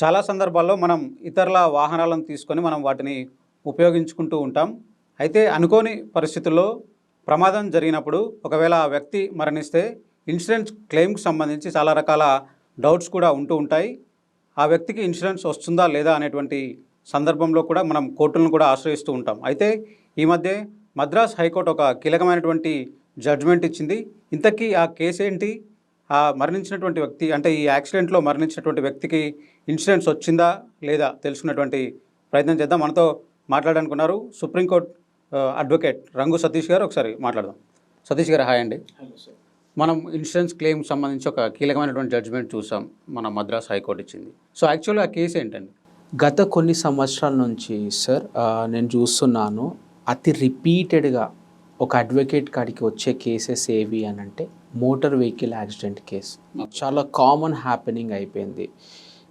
చాలా సందర్భాల్లో మనం ఇతరుల వాహనాలను తీసుకొని మనం వాటిని ఉపయోగించుకుంటూ ఉంటాం. అయితే అనుకోని పరిస్థితుల్లో ప్రమాదం జరిగినప్పుడు ఒకవేళ ఆ వ్యక్తి మరణిస్తే ఇన్సూరెన్స్ క్లెయిమ్కి సంబంధించి చాలా రకాల డౌట్స్ కూడా ఉంటూ ఉంటాయి. ఆ వ్యక్తికి ఇన్సూరెన్స్ వస్తుందా లేదా అనేటువంటి సందర్భంలో కూడా మనం కోర్టులను కూడా ఆశ్రయిస్తూ ఉంటాం. అయితే ఈ మధ్య మద్రాస్ హైకోర్టు ఒక కీలకమైనటువంటి జడ్జ్మెంట్ ఇచ్చింది. ఇంతకీ ఆ కేసు ఏంటి? ఆ మరణించినటువంటి వ్యక్తి అంటే ఈ యాక్సిడెంట్లో మరణించినటువంటి వ్యక్తికి ఇన్సూరెన్స్ వచ్చిందా లేదా తెలుసుకున్నటువంటి ప్రయత్నం చేద్దాం. మనతో మాట్లాడాలనుకున్నారు సుప్రీంకోర్టు అడ్వకేట్ రంగు సతీష్ గారు. ఒకసారి మాట్లాడదాం. సతీష్ గారు హాయ్ అండి. మనం ఇన్సూరెన్స్ క్లెయిమ్ సంబంధించి ఒక కీలకమైనటువంటి జడ్జ్మెంట్ చూసాం మన మద్రాస్ హైకోర్టు ఇచ్చింది. సో యాక్చువల్గా ఆ కేసు ఏంటండి? గత కొన్ని సంవత్సరాల నుంచి సార్ నేను చూస్తున్నాను అతి రిపీటెడ్గా ఒక అడ్వకేట్ కాడికి వచ్చే కేసెస్ ఏవి అని అంటే మోటార్ వెహికల్ యాక్సిడెంట్ కేసు చాలా కామన్ హ్యాపెనింగ్ అయిపోయింది.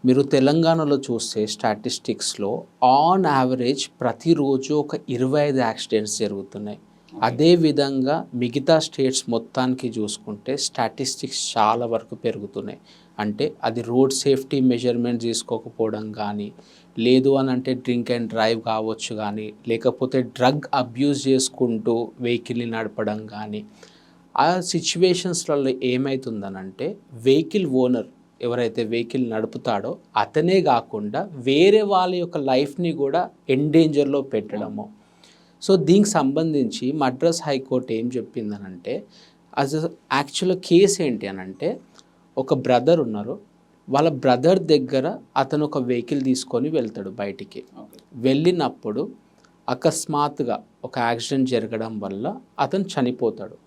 మీరు తెలంగాణలో చూస్తే స్టాటిస్టిక్స్లో ఆన్ యావరేజ్ ప్రతిరోజు ఒక ఇరవై ఐదు యాక్సిడెంట్స్ జరుగుతున్నాయి. అదే విధంగా మిగతా స్టేట్స్ మొత్తానికి చూసుకుంటే స్టాటిస్టిక్స్ చాలా వరకు పెరుగుతున్నాయి. అంటే అది రోడ్ సేఫ్టీ మెజర్మెంట్ తీసుకోకపోవడం కానీ లేదు అని అంటే డ్రింక్ అండ్ డ్రైవ్ కావచ్చు కానీ లేకపోతే డ్రగ్ అబ్యూస్ చేసుకుంటూ వెహికల్ని నడపడం కానీ ఆ సిచ్యువేషన్స్లలో ఏమవుతుందనంటే వెహికల్ ఓనర్ ఎవరైతే వెహికల్ నడుపుతాడో అతనే కాకుండా వేరే వాళ్ళ యొక్క లైఫ్ని కూడా ఎండేంజర్లో పెట్టడము. సో దీనికి సంబంధించి మద్రాస్ హైకోర్టు ఏం చెప్పిందనంటే అస్ యాక్చువల్ కేసు ఏంటి అనంటే ఒక బ్రదర్ ఉన్నారు. వాళ్ళ బ్రదర్ దగ్గర అతను ఒక వెహికల్ తీసుకొని వెళ్తాడు బయటికి. వెళ్ళినప్పుడు అకస్మాత్తుగా ఒక యాక్సిడెంట్ జరగడం వల్ల అతను చనిపోతాడు.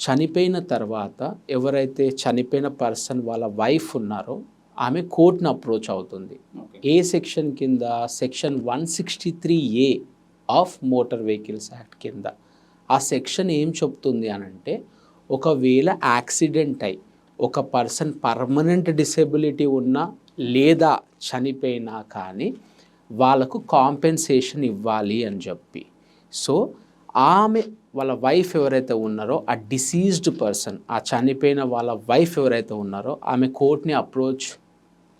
చనిపోయిన తర్వాత ఎవరైతే చనిపోయిన పర్సన్ వాళ్ళ వైఫ్ ఉన్నారో ఆమె కోర్టును అప్రోచ్ అవుతుంది. ఏ సెక్షన్ కింద? Section one sixty three A of motor vehicles act కింద. ఆ సెక్షన్ ఏం చెప్తుంది అనంటే ఒకవేళ యాక్సిడెంట్ అయి ఒక పర్సన్ పర్మనెంట్ డిసేబిలిటీ ఉన్నా లేదా చనిపోయినా కానీ వాళ్ళకు కాంపెన్సేషన్ ఇవ్వాలి అని చెప్పి. సో ఆమె వాళ్ళ వైఫ్ ఎవరైతే ఉన్నారో ఆ డిసీజ్డ్ పర్సన్ ఆ చనిపోయిన వాళ్ళ వైఫ్ ఎవరైతే ఉన్నారో ఆమె కోర్ట్ని అప్రోచ్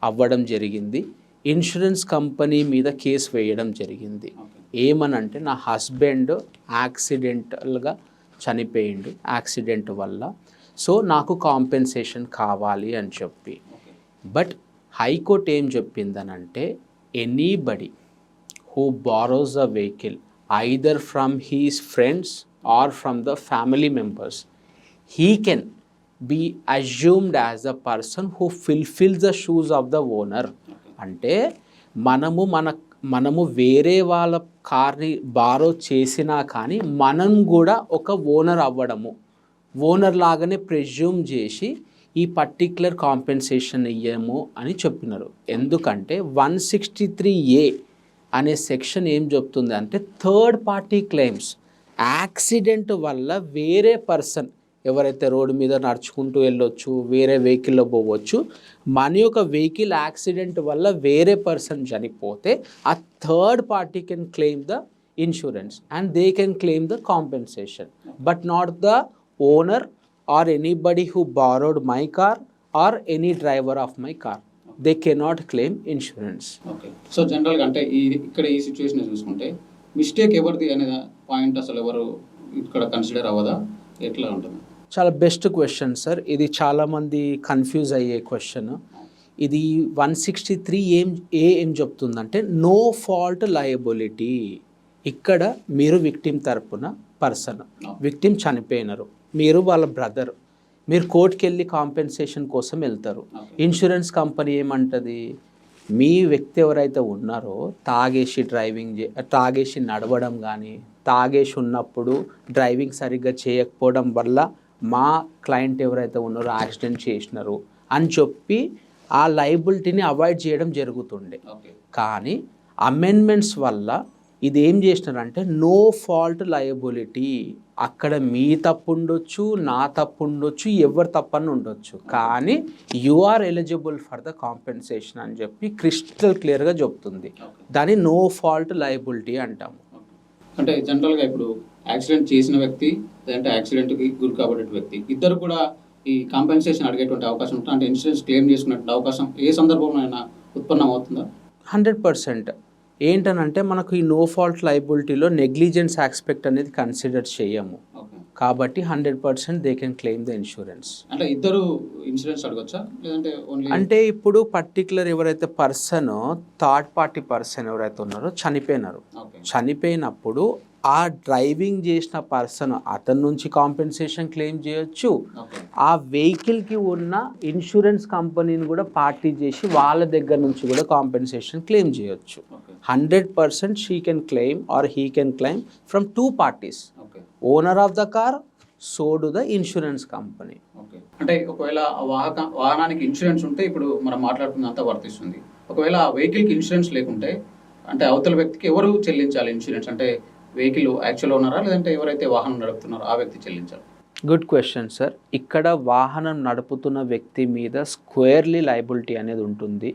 అవ్వడం జరిగింది. ఇన్సూరెన్స్ కంపెనీ మీద కేసు వేయడం జరిగింది. ఏమనంటే నా హస్బెండ్ యాక్సిడెంటల్గా చనిపోయిండు. యాక్సిడెంట్ వల్ల సో నాకు కాంపెన్సేషన్ కావాలి అని చెప్పి. బట్ హైకోర్టు ఏం చెప్పిందనంటే anybody who borrows the vehicle either from his friends or from the family members he can be assumed as the person who fulfils the shoes of the owner. అంటే మనము మన మనము వేరే వాళ్ళ కార్ని బారో చేసినా కానీ మనం కూడా ఒక ఓనర్ అవ్వడము. ఓనర్ లాగానే ప్రెజ్యూమ్ చేసి ఈ పర్టిక్యులర్ కాంపెన్సేషన్ ఇయ్యము అని చెప్పినారు. ఎందుకంటే వన్ సిక్స్టీ త్రీ ఏ అనే సెక్షన్ ఏం చెప్తుంది అంటే థర్డ్ పార్టీ క్లెయిమ్స్ యాక్సిడెంట్ వల్ల వేరే పర్సన్ ఎవరైతే రోడ్డు మీద నడుచుకుంటూ వెళ్ళొచ్చు వేరే వెహికల్లో పోవచ్చు మన యొక్క వెహికల్ యాక్సిడెంట్ వల్ల వేరే పర్సన్ చనిపోతే ఆ third party can claim the insurance and they can claim the compensation but not the owner or anybody who borrowed my car or any driver of my car. They cannot claim insurance okay so జనరల్గా అంటే ఈ ఇక్కడ ఈ situation చూసుకుంటే mistake ఎవరిది అనే point అసలు ఎవరు ఇక్కడ కన్సిడర్ అవ్వదా? ఎట్లా ఉంటుంది? చాలా బెస్ట్ క్వశ్చన్ సార్ ఇది చాలామంది కన్ఫ్యూజ్ అయ్యే క్వశ్చన్ ఇది వన్ సిక్స్టీ త్రీ ఏం ఏ ఏం చెప్తుందంటే నో ఫాల్ట్ లయబిలిటీ ఇక్కడ మీరు విక్టిమ్ తరపున పర్సన్ విక్టిమ్ చనిపోయినారు. మీరు వాళ్ళ బ్రదర్. మీరు కోర్టుకి వెళ్ళి కాంపెన్సేషన్ కోసం వెళ్తారు. ఇన్సూరెన్స్ కంపెనీ ఏమంటది? మీ వ్యక్తి ఎవరైతే ఉన్నారో తాగేసి డ్రైవింగ్ చే తాగేసి నడవడం కానీ తాగేసి ఉన్నప్పుడు డ్రైవింగ్ సరిగ్గా చేయకపోవడం వల్ల మా క్లయింట్ ఎవరైతే ఉన్నారో యాక్సిడెంట్ చేసినారు అని చెప్పి ఆ లైబిలిటీని అవాయిడ్ చేయడం జరుగుతుండే. కానీ అమెండ్మెంట్స్ వల్ల ఇది ఏం చేసినారంటే నో ఫాల్ట్ లయబిలిటీ. అక్కడ మీ తప్పు ఉండొచ్చు నా తప్పు ఉండొచ్చు ఎవరి తప్పని ఉండొచ్చు. కానీ you are eligible for the compensation అని చెప్పి క్రిస్టల్ క్లియర్గా చెప్తుంది. దాన్ని నో ఫాల్ట్ లయబిలిటీ అంటాము. అంటే జనరల్గా ఇప్పుడు యాక్సిడెంట్ చేసిన వ్యక్తి లేదంటే యాక్సిడెంట్కి గురి కాబట్టే వ్యక్తి ఇద్దరు కూడా ఈ కాంపెన్సేషన్ అడిగేటువంటి అవకాశం ఉంటుంది అంటే ఇన్సూరెన్స్ క్లెయిమ్ చేసుకునేటువంటి అవకాశం ఏ సందర్భంలో ఉత్పన్నం అవుతుందా? Hundred percent. ఏంటనంటే మనకు ఈ నో ఫాల్ట్ లైబిలిటీలో నెగ్లిజెన్స్ ఆస్పెక్ట్ అనేది కన్సిడర్ చేయము. కాబట్టి hundred percent they can claim the insurance అంటే ఇద్దరు ఇన్సూరెన్స్ అడగొచ్చా? లేదంటే ఓన్లీ అంటే ఇప్పుడు పర్టికులర్ ఎవరైతే పర్సన్ థర్డ్ పార్టీ పర్సన్ ఎవరైతే ఉన్నారో చనిపోయినారు. చనిపోయినప్పుడు ఆ డ్రైవింగ్ చేసిన పర్సన్ అతని నుంచి కాంపెన్సేషన్ క్లెయిమ్ చేయొచ్చు. ఆ వెహికల్కి ఉన్న ఇన్సూరెన్స్ కంపెనీని కూడా పార్టీ చేసి వాళ్ళ దగ్గర నుంచి కూడా కాంపెన్సేషన్ క్లెయిమ్ చేయొచ్చు. Hundred percent she can claim or he can claim from two parties. Okay. Owner of the car so do the insurance company. Okay. అంటే ఒకవేళ వాహక వాహనానికి ఇన్సూరెన్స్ ఉంటే ఇప్పుడు మనం మాట్లాడుతున్నంత వర్తిస్తుంది. ఒకవేళ ఆ వెహికల్కి ఇన్సూరెన్స్ లేకుంటే అంటే అవతల వ్యక్తికి ఎవరు చెల్లించాలి ఇన్సూరెన్స్? అంటే వెహికల్ యాక్చువల్ ఉన్నారా? లేదంటే ఎవరైతే వాహనం నడుపుతున్నారో ఆ వ్యక్తి చెల్లించాలి? గుడ్ క్వశ్చన్ సార్ ఇక్కడ వాహనం నడుపుతున్న వ్యక్తి మీద స్క్వేర్లీ లైబిలిటీ అనేది ఉంటుంది.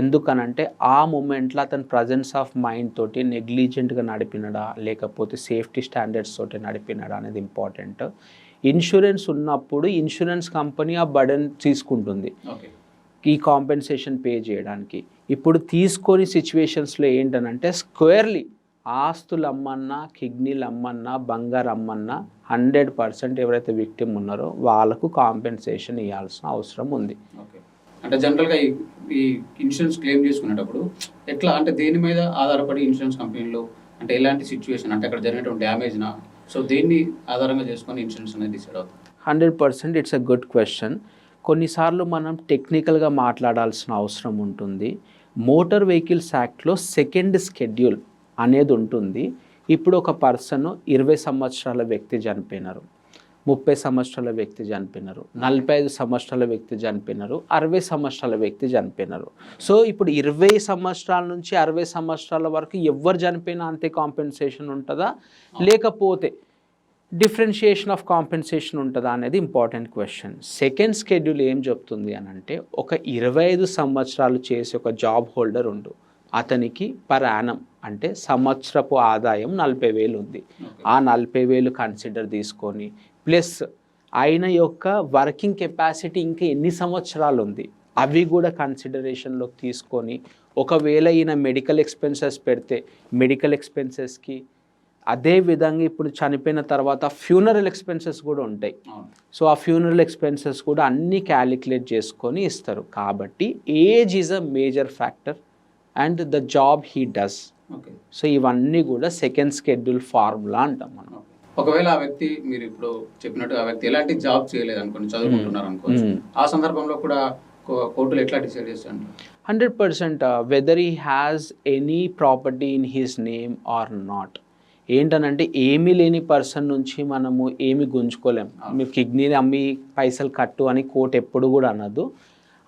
ఎందుకనంటే ఆ మూమెంట్లో అతని ప్రజెన్స్ ఆఫ్ మైండ్ తోటి నెగ్లిజెంట్గా నడిపినడా? లేకపోతే సేఫ్టీ స్టాండర్డ్స్ తోటి నడిపినడా అనేది ఇంపార్టెంట్ ఇన్సూరెన్స్ ఉన్నప్పుడు ఇన్సూరెన్స్ కంపెనీ ఆ బడన్ తీసుకుంటుంది. ఈ కాంపెన్సేషన్ పే చేయడానికి. ఇప్పుడు తీసుకొని సిచ్యువేషన్స్లో ఏంటనంటే స్క్వేర్లీ ఆస్తులు అమ్మన్నా కిడ్నీలు అమ్మన్నా బంగారు అమ్మన్నా హండ్రెడ్ పర్సెంట్ ఎవరైతే విక్టిమ్ ఉన్నారో వాళ్ళకు కాంపెన్సేషన్ ఇవ్వాల్సిన అవసరం ఉంది. ఓకే. అంటే జనరల్గా ఈ ఈ ఇన్సూరెన్స్ క్లెయిమ్ చేసుకునేటప్పుడు ఎట్లా అంటే దేని మీద ఆధారపడి ఇన్సూరెన్స్ కంపెనీలు అంటే ఎలాంటి సిచ్యువేషన్ అంటే అక్కడ జరిగినటువంటి డ్యామేజ్నా? సో దేన్ని ఆధారంగా చేసుకొని ఇన్సూరెన్స్ అనేది డిసైడ్ అవుతుంది? Hundred percent it's a good question కొన్నిసార్లు మనం టెక్నికల్గా మాట్లాడాల్సిన అవసరం ఉంటుంది. మోటార్ వెహికల్స్ యాక్ట్లో సెకండ్ స్కెడ్యూల్ అనేది ఉంటుంది. ఇప్పుడు ఒక పర్సన్ ఇరవై సంవత్సరాల వ్యక్తి చనిపోయినారు ముప్పై సంవత్సరాల వ్యక్తి చనిపోయినారు నలభై ఐదు సంవత్సరాల వ్యక్తి చనిపోయినారు అరవై సంవత్సరాల వ్యక్తి చనిపోయినారు. సో ఇప్పుడు ఇరవై సంవత్సరాల నుంచి అరవై సంవత్సరాల వరకు ఎవరు చనిపోయినా అంతే కాంపెన్సేషన్ ఉంటుందా? లేకపోతే డిఫరెన్షియేషన్ ఆఫ్ కాంపెన్సేషన్ ఉంటుందా అనేది ఇంపార్టెంట్ క్వశ్చన్. సెకండ్ స్కెడ్యూల్ ఏం చెప్తుంది అని అంటే ఒక ఇరవై ఐదు సంవత్సరాలు చేసి ఒక జాబ్ హోల్డర్ ఉండు. అతనికి పర్ యానం అంటే సంవత్సరపు ఆదాయం నలభై వేలు ఉంది. ఆ నలభై వేలు కన్సిడర్ తీసుకొని ప్లస్ ఆయన యొక్క వర్కింగ్ కెపాసిటీ ఇంకా ఎన్ని సంవత్సరాలు ఉంది అవి కూడా కన్సిడరేషన్లోకి తీసుకొని ఒకవేళ ఈయన మెడికల్ ఎక్స్పెన్సెస్ పెడితే మెడికల్ ఎక్స్పెన్సెస్కి అదే విధంగా ఇప్పుడు చనిపోయిన తర్వాత ఫ్యూనరల్ ఎక్స్పెన్సెస్ కూడా ఉంటాయి. సో ఆ ఫ్యూనరల్ ఎక్స్పెన్సెస్ కూడా అన్నీ క్యాలిక్యులేట్ చేసుకొని ఇస్తారు. కాబట్టి age is a major factor and the job he does. So ఇవన్నీ కూడా సెకండ్ స్కెడ్యూల్ ఫార్ములా అంటాం మనం. ఒకవేళ ఆ వ్యక్తి మీరు ఇప్పుడు చెప్పినట్టు ఆ వ్యక్తి ఎలాంటి జాబ్ చేయలేదు అనుకోండి చదువుకుంటున్నారు మ్మ్. ఆ సందర్భంలో కూడా కోర్టులు ఎట్లా డిసైడ్ చేస్తాను hundred percent whether he has any property in his name or not ఏంటనంటే ఏమీ లేని పర్సన్ నుంచి మనము ఏమి గుంజుకోలేం. మీరు కిడ్నీని అమ్మి పైసలు కట్టు అని కోర్టు ఎప్పుడు కూడా అనదు.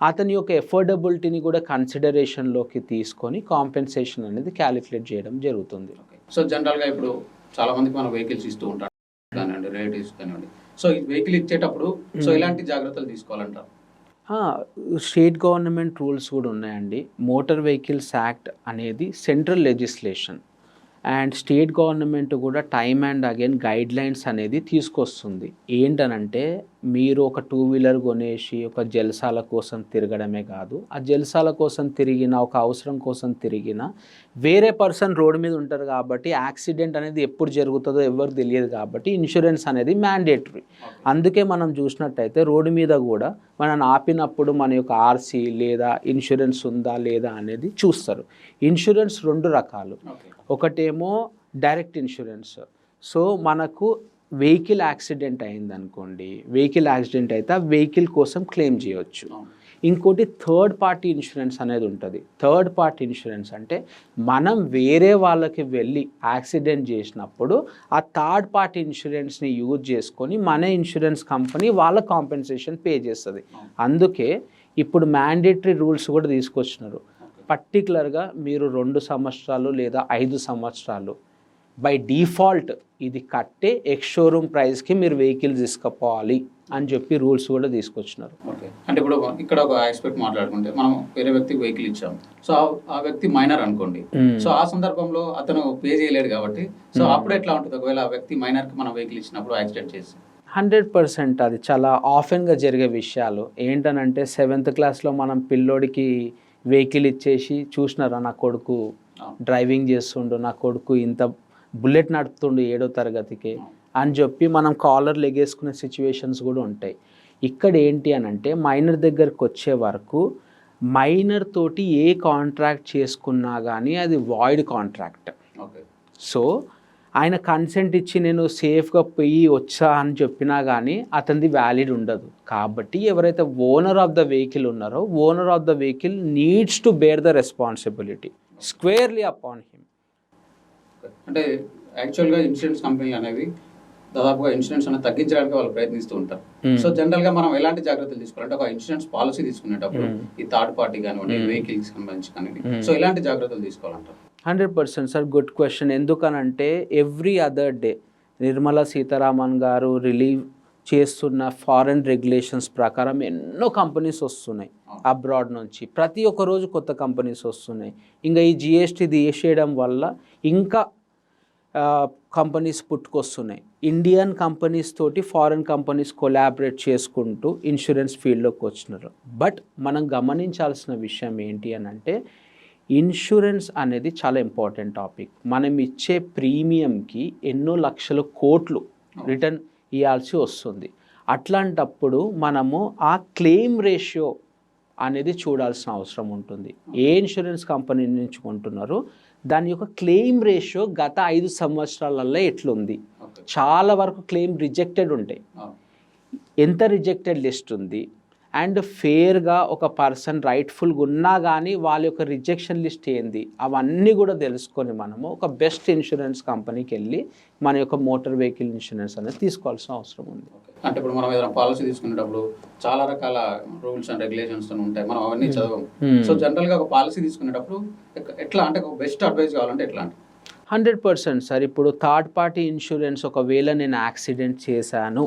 అతని యొక్క ఎఫోర్డబిలిటీని కూడా కన్సిడరేషన్లోకి తీసుకొని కాంపెన్సేషన్ అనేది క్యాలిక్యులేట్ చేయడం జరుగుతుంది. సో జనరల్గా ఇప్పుడు చాలా మందికి మనం వెహికల్స్ ఇస్తూ ఉంటారు కానివ్వండి రిలేటివ్స్ కానివ్వండి. సో వెహికల్ ఇచ్చేటప్పుడు సో ఎలాంటి జాగ్రత్తలు తీసుకోవాలంటారు? స్టేట్ గవర్నమెంట్ రూల్స్ కూడా ఉన్నాయండి. మోటార్ వెహికల్స్ యాక్ట్ అనేది central legislation and state government కూడా time and again guidelines అనేది తీసుకొస్తుంది. ఏంటనంటే మీరు ఒక టూ వీలర్ కొనేసి ఒక జల్సాల కోసం తిరగడమే కాదు ఆ జల్సాల కోసం తిరిగిన ఒక అవసరం కోసం తిరిగిన వేరే పర్సన్ రోడ్డు మీద ఉంటారు కాబట్టి యాక్సిడెంట్ అనేది ఎప్పుడు జరుగుతుందో ఎవరికి తెలియదు కాబట్టి ఇన్సూరెన్స్ అనేది మ్యాండేటరీ. అందుకే మనం చూసినట్టయితే రోడ్డు మీద కూడా మనం ఆపినప్పుడు మన యొక్క ఆర్సీ లేదా ఇన్సూరెన్స్ ఉందా లేదా అనేది చూస్తారు. ఇన్సూరెన్స్ రెండు రకాలు. ఒకటేమో డైరెక్ట్ ఇన్సూరెన్స్. సో మనకు వెహికల్ యాక్సిడెంట్ అయింది అనుకోండి వెహికల్ యాక్సిడెంట్ అయితే ఆ వెహికల్ కోసం క్లెయిమ్ చేయొచ్చు. అవును. ఇంకోటి థర్డ్ పార్టీ ఇన్సూరెన్స్ అనేది ఉంటుంది. థర్డ్ పార్టీ ఇన్సూరెన్స్ అంటే మనం వేరే వాళ్ళకి వెళ్ళి యాక్సిడెంట్ చేసినప్పుడు ఆ థర్డ్ పార్టీ ఇన్సూరెన్స్ని యూజ్ చేసుకొని మన ఇన్సూరెన్స్ కంపెనీ వాళ్ళ కాంపెన్సేషన్ పే చేస్తుంది. అందుకే ఇప్పుడు మ్యాండేటరీ రూల్స్ కూడా తీసుకొచ్చినారు. పర్టికులర్గా మీరు రెండు సంవత్సరాలు లేదా ఐదు సంవత్సరాలు బై డిఫాల్ట్ ఇది కట్టే ఎక్స్ షోరూమ్ ప్రైస్కి మీరు వెహికల్స్ తీసుకుపోవాలి అని చెప్పి రూల్స్ కూడా తీసుకొచ్చినారు. ఓకే. అంటే ఇప్పుడు ఇక్కడ ఒక ఆస్పెక్ట్ మాట్లాడుకుంటే మనం వేరే వ్యక్తికి వెహికల్ ఇచ్చాం. సో ఆ- వ్యక్తి మైనర్ అనుకోండి. సో ఆ సందర్భంలో అతను పే చేయలేడు కాబట్టి సో అప్పుడు ఎట్లా ఉంటుంది? ఒకవేళ ఆ వ్యక్తి మైనర్కి మనం వెహికల్ ఇచ్చినప్పుడు యాక్సిడెంట్ చేసి. హండ్రెడ్ పర్సెంట్ అది చాలా ఆఫెన్గా జరిగే విషయాలు. ఏంటనంటే సెవెంత్ క్లాస్లో మనం పిల్లోడికి వెహికల్ ఇచ్చేసి చూసినారా? నా కొడుకు డ్రైవింగ్ చేస్తుండు నా కొడుకు ఇంత బుల్లెట్ నడుపుతుండు ఏడో తరగతికి అని చెప్పి మనం కాలర్ లెగేసుకునే సిచ్యువేషన్స్ కూడా ఉంటాయి. ఇక్కడ ఏంటి అని అంటే మైనర్ దగ్గరకు వచ్చే వరకు మైనర్ తోటి ఏ కాంట్రాక్ట్ చేసుకున్నా కానీ అది వాయిడ్ కాంట్రాక్ట్. ఓకే. సో ఆయన కన్సెంట్ ఇచ్చి నేను సేఫ్గా పోయి వచ్చా అని చెప్పినా కానీ అతనిది వ్యాలిడ్ ఉండదు. కాబట్టి ఎవరైతే ఓనర్ ఆఫ్ ద వెహికల్ ఉన్నారో owner of the vehicle needs to bear the responsibility squarely upon him. అంటే యాక్చువల్గా ఇన్సూరెన్స్ కంపెనీలు అనేవి దాదాపుగా ఇన్సూరెన్స్ అనేది తగ్గించడానికి వాళ్ళు ప్రయత్నిస్తూ ఉంటారు Hmm. సో జనరల్గా మనం ఎలాంటి జాగ్రత్తలు తీసుకోవాలంటే ఒక ఇన్సూరెన్స్ పాలసీ తీసుకునేటప్పుడు Hmm. ఈ థర్డ్ పార్టీ కానివ్వండి Hmm. వెహికల్కి సంబంధించి కానివ్వండి Hmm. సో ఎలాంటి జాగ్రత్తలు తీసుకోవాలంటారు hundred percent sir good question ఎందుకనంటే every other day Nirmala Sitharaman గారు రిలీవ్ చేస్తున్న ఫారెన్ రెగ్యులేషన్స్ ప్రకారం ఎన్నో కంపెనీస్ వస్తున్నాయి అబ్రాడ్ నుంచి ప్రతి ఒక్క రోజు కొత్త కంపెనీస్ వస్తున్నాయి ఇంకా ఈ జిఎస్టీ తీసేయడం వల్ల ఇంకా కంపెనీస్ పుట్టుకొస్తున్నాయి. ఇండియన్ కంపెనీస్ తోటి ఫారెన్ కంపెనీస్ కొలాబరేట్ చేసుకుంటూ ఇన్సూరెన్స్ ఫీల్డ్లోకి వచ్చినారు. బట్ మనం గమనించాల్సిన విషయం ఏంటి అని అంటే ఇన్సూరెన్స్ అనేది చాలా ఇంపార్టెంట్ టాపిక్. మనం ఇచ్చే ప్రీమియంకి ఎన్నో లక్షల కోట్లు రిటర్న్ ఇవ్వాల్సి వస్తుంది. అట్లాంటప్పుడు మనము ఆ క్లెయిమ్ రేషియో అనేది చూడాల్సిన అవసరం ఉంటుంది. ఏ ఇన్సూరెన్స్ కంపెనీ నుంచి కొంటున్నారు? దాని యొక్క క్లెయిమ్ రేషియో గత ఐదు సంవత్సరాలలో ఎట్లుంది? చాలా వరకు క్లెయిమ్ రిజెక్టెడ్ ఉంటాయి ఎంత రిజెక్టెడ్ లిస్ట్ ఉంది? అండ్ ఫేర్గా ఒక పర్సన్ రైట్ఫుల్గా ఉన్నా కానీ వాళ్ళ యొక్క రిజెక్షన్ లిస్ట్ ఏంది? అవన్నీ కూడా తెలుసుకొని మనము ఒక బెస్ట్ ఇన్సూరెన్స్ కంపెనీకి వెళ్ళి మన యొక్క మోటార్ వెహికల్ ఇన్సూరెన్స్ అనేది తీసుకోవాల్సిన అవసరం ఉంది. అంటే ఇప్పుడు మనం ఏదైనా పాలసీ తీసుకునేటప్పుడు చాలా రకాల రూల్స్ అండ్ రెగ్యులేషన్స్ ఉంటాయి. మనం అవన్నీ చదవం Hmm. సో జనరల్గా ఒక పాలసీ తీసుకునేటప్పుడు ఎట్లా అంటే ఒక బెస్ట్ అడ్వైస్ కావాలంటే ఎట్లా అంటే హండ్రెడ్ పర్సెంట్ సార్. ఇప్పుడు థర్డ్ పార్టీ ఇన్సూరెన్స్ ఒకవేళ నేను యాక్సిడెంట్ చేశాను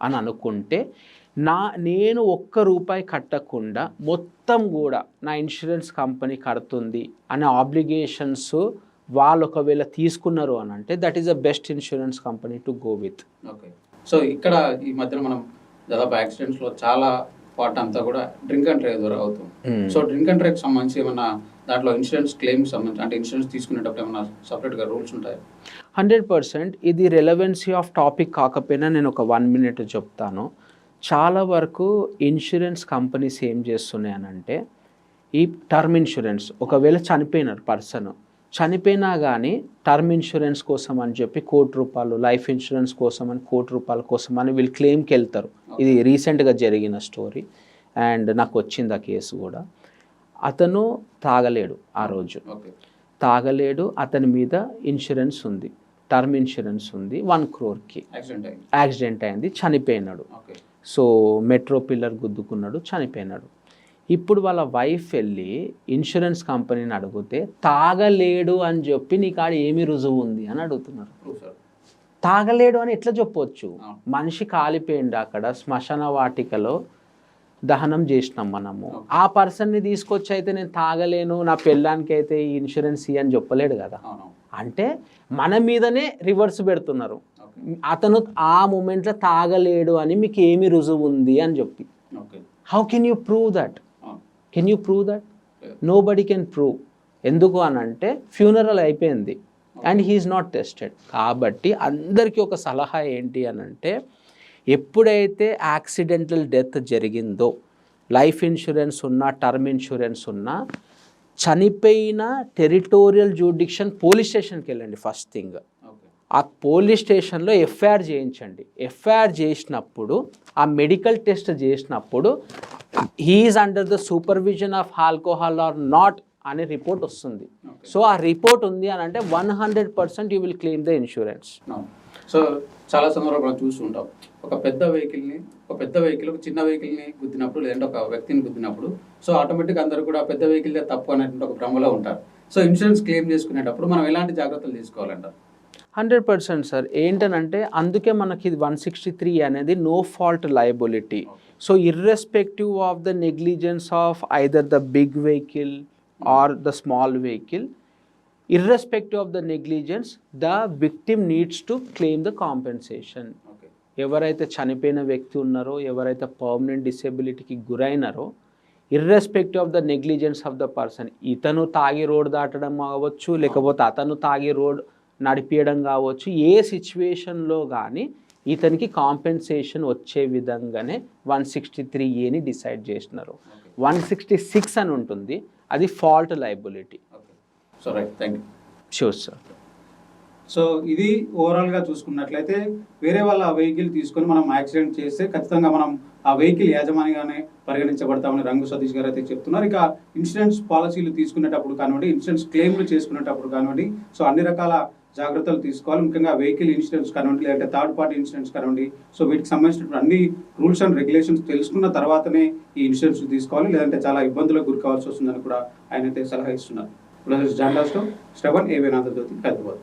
అని అనుకుంటే నా నేను ఒక్క రూపాయి కట్టకుండా మొత్తం కూడా నా ఇన్సూరెన్స్ కంపెనీ కడుతుంది అనే ఆబ్లిగేషన్స్ వాళ్ళు ఒకవేళ తీసుకున్నారు అని అంటే that is the best insurance company to go with okay so ఇక్కడ ఈ మధ్యన మనం దాదాపు యాక్సిడెంట్స్లో చాలా పార్ట్ అంతా కూడా డ్రింక్ అండ్ డ్రైవ్ ద్వారా అవుతుంది. సో డ్రింక్ అండ్ డ్రైవ్ సంబంధించి ఏమన్నా దాంట్లో ఇన్సూరెన్స్ క్లెయిమ్ సంబంధించి అంటే ఇన్సూరెన్స్ తీసుకునేటప్పుడు ఏమన్నా సపరేట్గా రూల్స్ ఉంటాయి? హండ్రెడ్ పర్సెంట్ ఇది రెలవెన్సీ ఆఫ్ టాపిక్ కాకపోయినా నేను ఒక వన్ మినిట్ చెప్తాను. చాలా వరకు ఇన్సూరెన్స్ కంపెనీస్ ఏం చేస్తున్నాయి అని అంటే ఈ టర్మ్ ఇన్సూరెన్స్ ఒకవేళ చనిపోయినారు పర్సన్ చనిపోయినా కానీ టర్మ్ ఇన్సూరెన్స్ కోసం అని చెప్పి కోటి రూపాయలు లైఫ్ ఇన్సూరెన్స్ కోసం అని కోటి రూపాయల కోసం అని వీళ్ళు క్లెయిమ్కి వెళ్తారు ఇది రీసెంట్గా జరిగిన స్టోరీ అండ్ నాకు వచ్చింది ఆ కేసు కూడా. అతను తాగలేడు ఆ రోజు. తాగలేడు అతని మీద ఇన్సూరెన్స్ ఉంది టర్మ్ ఇన్సూరెన్స్ ఉంది వన్ క్రోర్కి యాక్సిడెంట్ అయింది చనిపోయినాడు. ఓకే. సో మెట్రో పిల్లర్ గుద్దుకున్నాడు చనిపోయినాడు. ఇప్పుడు వాళ్ళ వైఫ్ వెళ్ళి ఇన్సూరెన్స్ కంపెనీని అడిగితే తాగలేడు అని చెప్పి నీ కాడ ఏమి రుజువు ఉంది అని అడుగుతున్నారు. తాగలేడు అని ఎట్లా చెప్పొచ్చు? అవును. మనిషి కాలిపోయిండు అక్కడ శ్మశాన వాటికలో దహనం చేసినాం మనము. ఆ పర్సన్ని తీసుకొచ్చి అయితే నేను తాగలేను నా పెళ్ళానికి అయితే ఈ ఇన్సూరెన్స్ ఇయ్యి అని చెప్పలేడు కదా. అంటే మన మీదనే రివర్స్ పెడుతున్నారు. అతను ఆ మూమెంట్లో తాగలేడు అని మీకు ఏమి రుజువు ఉంది అని చెప్పి. How can you prove that can you prove that nobody can prove ఎందుకు అని అంటే ఫ్యూనరల్ అయిపోయింది. అండ్ హీఈస్ నాట్ టెస్టెడ్ కాబట్టి అందరికీ ఒక సలహా ఏంటి అని అంటే ఎప్పుడైతే యాక్సిడెంటల్ డెత్ జరిగిందో లైఫ్ ఇన్సూరెన్స్ ఉన్నా టర్మ్ ఇన్సూరెన్స్ ఉన్నా చనిపోయిన టెరిటోరియల్ జూడిక్షన్ పోలీస్ స్టేషన్కి వెళ్ళండి ఫస్ట్ థింగ్ ఆ పోలీస్ స్టేషన్లో ఎఫ్ఐఆర్ చేయించండి. ఎఫ్ఐఆర్ చేసినప్పుడు ఆ మెడికల్ టెస్ట్ చేసినప్పుడు he is under the supervision of alcohol or not అనే రిపోర్ట్ వస్తుంది. సో ఆ రిపోర్ట్ ఉంది అని అంటే one hundred percent you will claim the insurance. So చాలా సందర్భాలు చూస్తుంటాం. ఒక పెద్ద వెహికల్ని ఒక పెద్ద వెహికల్ ఒక చిన్న వెహికల్ని గుద్దినప్పుడు లేదంటే ఒక వ్యక్తిని గుద్దినప్పుడు సో ఆటోమేటిక్ అందరూ కూడా పెద్ద వెహికల్ తప్పు అనేటువంటి ఒక భ్రమలో ఉంటారు. సో ఇన్సూరెన్స్ క్లెయిమ్ చేసుకునేటప్పుడు మనం ఎలాంటి జాగ్రత్తలు తీసుకోవాలంటారు? Hundred percent sir. ఏంటనంటే అందుకే మనకి ఇది వన్ సిక్స్టీ త్రీ అనేది no fault liability. So irrespective of the negligence of either the big vehicle or the small vehicle irrespective of the negligence the victim needs to claim the compensation. ఎవరైతే చనిపోయిన వ్యక్తి ఉన్నారో ఎవరైతే permanent డిసేబిలిటీకి గురైనారో irrespective of the negligence of the person. ఇతను తాగి road దాటడం కావచ్చు లేకపోతే అతను తాగి రోడ్ నడిపించడం కావచ్చు ఏ సిచ్యువేషన్లో కానీ ఇతనికి కాంపెన్సేషన్ వచ్చే విధంగానే వన్ సిక్స్టీ త్రీ ఏని డిసైడ్ చేసినారు వన్ సిక్స్టీ సిక్స్ అని ఉంటుంది. అది fault liability so right thank you sure sir. So ఇది ఓవరాల్గా చూసుకున్నట్లయితే వేరే వాళ్ళ వెహికల్ తీసుకొని మనం యాక్సిడెంట్ చేస్తే ఖచ్చితంగా మనం ఆ వెహికల్ యాజమానిగానే పరిగణించబడతామని రంగు సతీష్ గారు అయితే చెప్తున్నారు. ఇక ఇన్సూరెన్స్ పాలసీలు తీసుకునేటప్పుడు కానివ్వండి ఇన్సూరెన్స్ క్లెయిమ్లు చేసుకునేటప్పుడు కానివ్వండి సో అన్ని రకాల జాగ్రత్తలు తీసుకోవాలి. ముఖ్యంగా వెహికల్ ఇన్సూరెన్స్ కానివ్వండి లేదంటే థర్డ్ పార్టీ ఇన్సూరెన్స్ కానివ్వండి. సో వీటికి సంబంధించినటువంటి అన్ని రూల్స్ అండ్ రెగ్యులేషన్స్ తెలుసుకున్న తర్వాతనే ఈ ఇన్సూరెన్స్ తీసుకోవాలి. లేదంటే చాలా ఇబ్బందులకు గురి కావాల్సి వస్తుందని కూడా ఆయన అయితే సలహా ఇస్తున్నారు. జాన్ లాస్టో శ్రవణ్ ఏ. వేనాథ జ్యోతి హైదరాబాద్.